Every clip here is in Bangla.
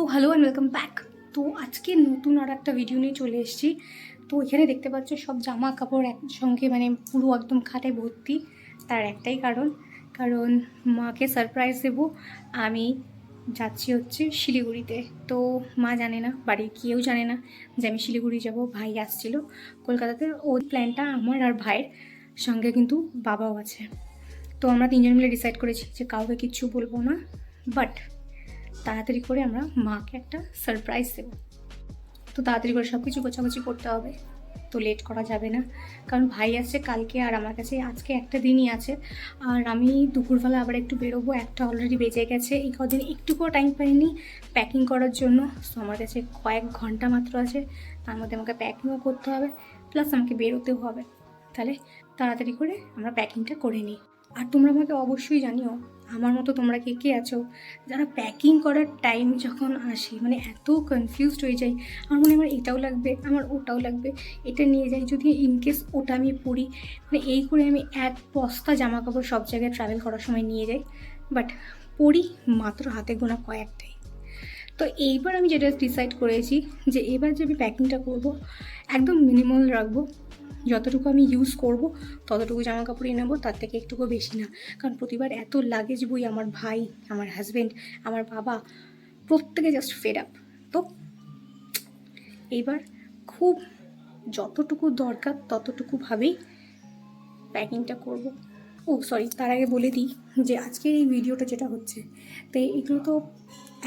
So hello and welcome back তো আজকে নতুন আর একটা ভিডিও নিয়ে চলে এসেছি। তো এখানে দেখতে পাচ্ছ সব জামা কাপড় একসঙ্গে মানে পুরো একদম খাটে ভর্তি। তার একটাই কারণ। কারণ মাকে সারপ্রাইজ দেবো। আমি যাচ্ছি হচ্ছে শিলিগুড়িতে। তো মা জানে না, বাড়ির কেউ জানে না যে আমি শিলিগুড়ি যাব। ভাই আসছিল কলকাতাতে। ওই প্ল্যানটা আমার আর ভাইয়ের সঙ্গে কিন্তু বাবাও আছে। তো আমরা তিনজন মিলে ডিসাইড করেছি যে কাউকে কিচ্ছু বলব না। বাট তাড়াতাড়ি করে আমরা মাকে একটা সারপ্রাইজ দেবো। তো তাড়াতাড়ি করে সব কিছু গোছাগুছি করতে হবে। তো লেট করা যাবে না। কারণ ভাই আসছে কালকে আর আমার কাছে আজকে একটা দিনই আছে। আর আমি দুপুরবেলা আবার একটু বেরোবো, একটা অলরেডি বেজে গেছে। এই কদিন একটুকুও টাইম পাইনি প্যাকিং করার জন্য। তো আমার কাছে কয়েক ঘণ্টা মাত্র আছে। তার মধ্যে আমাকে প্যাকিংও করতে হবে। প্লাস আমাকে বেরোতেও হবে। তাহলে তাড়াতাড়ি করে আমরা প্যাকিংটা করে নিই। আর তোমরা আমাকে অবশ্যই জানিও, আমার মতো তোমরা কে কে আছো? যারা প্যাকিং করার টাইম যখন আসে মানে এত কনফিউজড হয়ে যাই, আমার মনে আমার এটাও লাগবে, আমার ওটাও লাগবে, এটা নিয়ে যাই, যদি ইনকেস ওটা আমি পরি মানে এই করে আমি এক বস্তা জামা কাপড় সব জায়গায় ট্রাভেল করার সময় নিয়ে যাই বাট পরি মাত্র হাতে গোনা কয়েকটাই। তো এইবার আমি যেটা ডিসাইড করেছি, যে এবার যে আমি প্যাকিংটা করব, একদম মিনিমাল রাখব যতটুকু আমি ইউজ করব, ততটুকু জামা কাপড়ই নেব, তার থেকে একটুকু বেশি না। কারণ প্রতিবার এত লাগেজ বই আমার ভাই, আমার হাজব্যান্ড আমার বাবা, প্রত্যেকে জাস্ট ফেড আপ তো এইবার খুব যতটুকু দরকার ততটুকুভাবেই প্যাকিংটা করব। ও সরি তার আগে বলে দিই যে আজকের এই ভিডিওটা যেটা হচ্ছে, তো এগুলো তো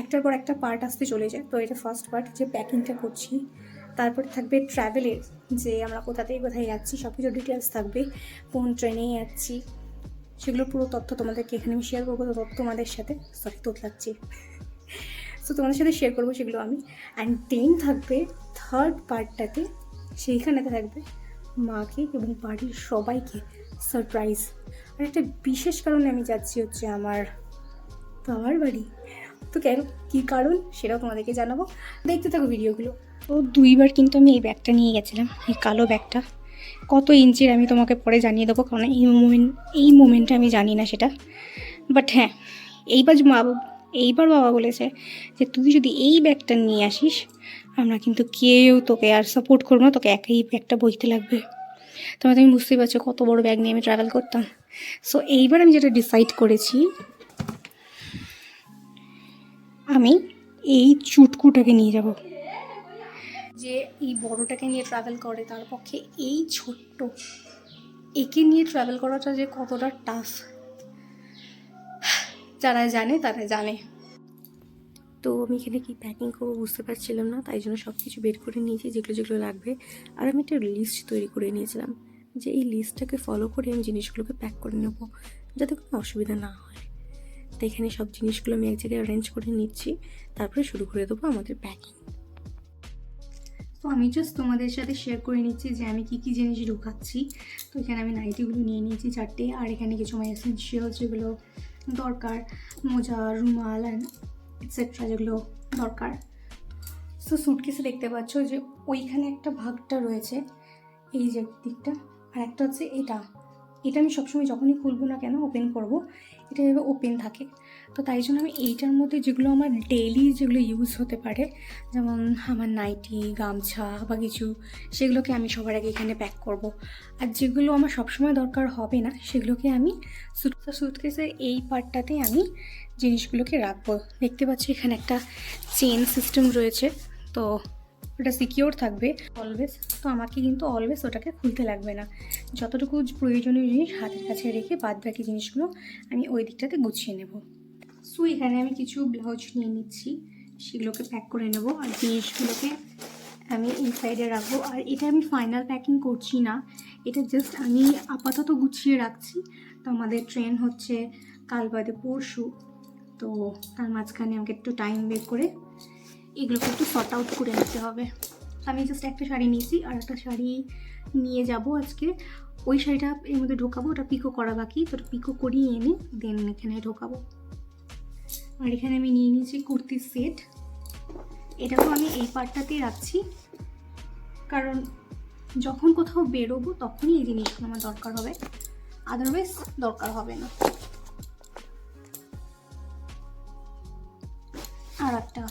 একটার পর একটা পার্ট আসতে চলে যায় তো এটা ফার্স্ট পার্ট যে প্যাকিংটা করছি তারপর থাকবে ট্রাভেলের যে আমরা কোথা থেকে কোথায় যাচ্ছি সব কিছু ডিটেলস থাকবে। কোন ট্রেনে যাচ্ছি, সেগুলোর পুরো তথ্য তোমাদেরকে এখানে আমি শেয়ার করব। তো তোমাদের সাথে সরি তোতলাচ্ছি। সো তোমাদের সাথে শেয়ার করব সেগুলো আমি। অ্যান্ড দেন থাকবে থার্ড পার্টটাতে সেইখানেতে থাকবে মাকে এবং বাড়ির সবাইকে সারপ্রাইজ আর একটা বিশেষ কারণে আমি যাচ্ছি হচ্ছে আমার বাবার বাড়ি। তো কেন? কী কারণ? সেটাও তোমাদেরকে জানাব। দেখতে থাকো ভিডিওগুলো তো দুইবার কিন্তু আমি এই ব্যাগটা নিয়ে গেছিলাম, এই কালো ব্যাগটা। কত ইঞ্চির আমি তোমাকে পরে জানিয়ে দেবো, কারণ এই মোমেন্ট এই মোমেন্টে আমি জানি না সেটা। বাট হ্যাঁ এইবার এইবার বাবা বলেছে যে তুই যদি এই ব্যাগটা নিয়ে আসিস, আমরা কিন্তু কেউ তোকে আর সাপোর্ট করব না, তোকে একাই ব্যাগটা বইতে লাগবে। তোমরা তুমি বুঝতেই পারছ কত বড় ব্যাগ নিয়ে আমি ট্রাভেল করতাম। সো এইবার আমি যেটা ডিসাইড করেছি, আমি এই চুটকুটাকে নিয়ে যাব। যে এই বড়টাকে নিয়ে ট্রাভেল করে, তার পক্ষে এই ছোট্ট একে নিয়ে ট্রাভেল করাটা যে কতটা টাফ যারা জানে তারা জানে। তো আমি এখানে কি প্যাকিং করব বুঝতে পারছিলাম না, তাই জন্য সব কিছু বের করে নিয়েছি, যেগুলো যেগুলো লাগবে। আর আমি একটা লিস্ট তৈরি করে নিয়েছিলাম, যে এই লিস্টটাকে ফলো করে আমি জিনিসগুলোকে প্যাক করে নেব, যাতে কোনো অসুবিধা না হয়। তো এখানে সব জিনিসগুলো আমি এক জায়গায় অ্যারেঞ্জ করে নিচ্ছি, তারপরে শুরু করে দেবো আমাদের প্যাকিং তো আমি জাস্ট তোমাদের সাথে শেয়ার করে নিচ্ছি যে আমি কী কী জিনিস ঢুকাচ্ছি। তো এখানে আমি নাইটিগুলো নিয়ে নিয়েছি চারটে, আর এখানে কিছু আমার এসেন্সিয়াল যেগুলো দরকার, মোজা, রুমাল অ্যান্ড এটসেট্রা যেগুলো দরকার। সো সুটকেসে দেখতে পাচ্ছ যে ওইখানে একটা ভাগটা রয়েছে, এই যে দিকটা, আর একটা হচ্ছে এটা। এটা আমি সবসময় যখনই খুলবো না কেন ওপেন করব, এটা এভাবে ওপেন থাকে। তো তাই জন্য আমি এইটার মধ্যে যেগুলো আমার ডেইলি যেগুলো ইউজ হতে পারে, যেমন আমার নাইটি গামছা বা কিছু, সেগুলোকে আমি সবার আগে এখানে প্যাক করব। আর যেগুলো আমার সবসময় দরকার হবে না, সেগুলোকে আমি সুট সুটকেসের এই পার্টটাতে আমি জিনিসগুলোকে রাখব। দেখতে পাচ্ছি এখানে একটা চেন সিস্টেম রয়েছে, তো ওটা সিকিওর থাকবে অলওয়েজ তো আমাকে কিন্তু অলওয়েজ ওটাকে খুলতে লাগবে না। যতটুকু প্রয়োজনীয় জিনিস হাতের কাছে রেখে বাদ বাকি জিনিসগুলো আমি ওই দিকটাতে গুছিয়ে নেব। সো এখানে আমি কিছু ব্লাউজ নিয়ে নিচ্ছি, সেগুলোকে প্যাক করে নেব আর জিনিসগুলোকে আমি এই সাইডে রাখব। আর এটা আমি ফাইনাল প্যাকিং করছি না, এটা জাস্ট আমি আপাতত গুছিয়ে রাখছি। তো আমাদের ট্রেন হচ্ছে কাল বাদে পরশু, তো তার মাঝখানে আমাকে একটু টাইম বের করে এগুলোকে একটু শর্ট আউট করে নিতে হবে। আমি জাস্ট একটা শাড়ি নিয়েছি, আর একটা শাড়ি নিয়ে যাব আজকে। ওই শাড়িটা এর মধ্যে ঢোকাবো, ওটা পিকো করা বাকি, তো ওটা পিকো করিয়ে এনে দেন এখানে ঢোকাবো। আর এখানে আমি নিয়ে নিয়েছি কুর্তির সেট এটাকেও আমি এই পার্টটাতেই রাখছি। কারণ যখন কোথাও বেরোবো তখনই এই জিনিসগুলো আমার দরকার হবে। আদারওয়াইজ দরকার হবে না। আর একটা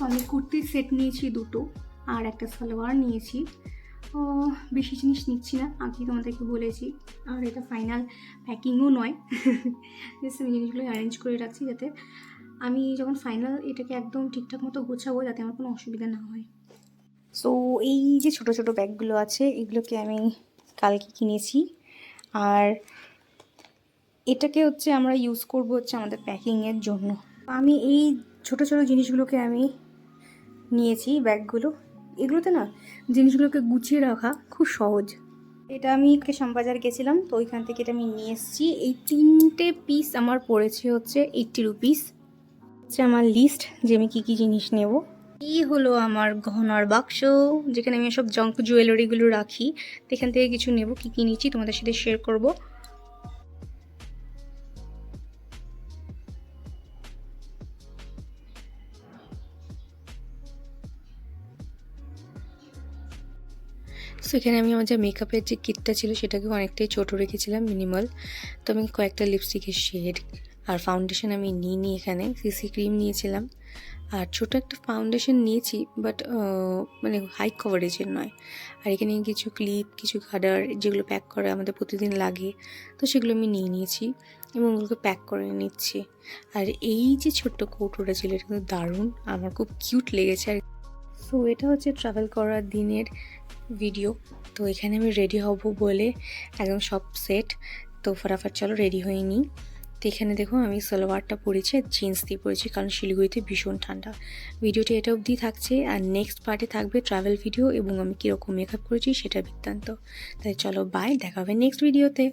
আমি কুর্তির সেট নিয়েছি দুটো আর একটা সালোয়ার নিয়েছি। ও, বেশি জিনিস নিচ্ছি না আগেই তোমাদেরকে বলেছি। আর এটা ফাইনাল প্যাকিংও নয়। জাস্ট আমি জিনিসগুলো অ্যারেঞ্জ করে রাখছি যাতে আমি যখন ফাইনাল এটাকে একদম ঠিকঠাক মতো গোছাবো যাতে আমার কোনো অসুবিধা না হয়। সো এই যে ছোট ছোট ব্যাগগুলো আছে এগুলোকে আমি কালকে কিনেছি। আর এটাকে হচ্ছে আমরা ইউজ করব হচ্ছে আমাদের প্যাকিংয়ের জন্য। আমি এই ছোট ছোট জিনিসগুলোকে আমি নিয়েছি ব্যাগগুলো। এগুলোতে না জিনিসগুলোকে গুছিয়ে রাখা খুব সহজ। এটা আমি শ্যামবাজার গেছিলাম, তো ওইখান থেকে এটা আমি নিয়ে এসেছি। এই তিনটে পিস আমার পড়েছে হচ্ছে এইট্টি রুপিস হচ্ছে আমার লিস্ট যে আমি কী কী জিনিস নেব। এই হলো আমার গহনার বাক্স, যেখানে আমি সব জঙ্ক জুয়েলারিগুলো রাখি। তো এখান থেকে কিছু নেব, কী কী নিচ্ছি তোমাদের সাথে শেয়ার করব। সো এখানে আমি আমার যে মেকআপের যে কিটটা ছিল, সেটাকে অনেকটাই ছোট রেখেছিলাম মিনিমাল তো আমি কয়েকটা লিপস্টিকের শেড আর ফাউন্ডেশন আমি নিইনি এখানে সিসি ক্রিম নিয়েছিলাম। আর ছোট একটা ফাউন্ডেশন নিয়েছি বাট মানে হাই কভারেজের নয়। আর এখানে কিছু ক্লিপ কিছু কাডার যেগুলো প্যাক করে আমাদের প্রতিদিন লাগে, তো সেগুলো আমি নিয়ে নিয়েছি এবং ওগুলোকে প্যাক করে নিচ্ছি। আর এই যে ছোট্ট কৌটোটা ছিল, এটা কিন্তু দারুণ, আমার খুব কিউট লেগেছে আর সো এটা হচ্ছে ট্রাভেল করার দিনের ভিডিও তো এখানে আমি রেডি হব বলে একদম সব সেট তো ফটাফট চলো রেডি হয়ে নিই। তো এখানে দেখো আমি সালোয়ারটা পরেছি আর জিন্স দিয়ে পরেছি কারণ শিলিগুড়িতে ভীষণ ঠান্ডা। ভিডিওটি এটা অবধি থাকছে আর নেক্সট পার্টে থাকবে ট্রাভেল ভিডিও এবং আমি কীরকম মেকআপ করেছি সেটা বৃত্তান্ত। তাই চলো বাই দেখা হবে নেক্সট ভিডিওতে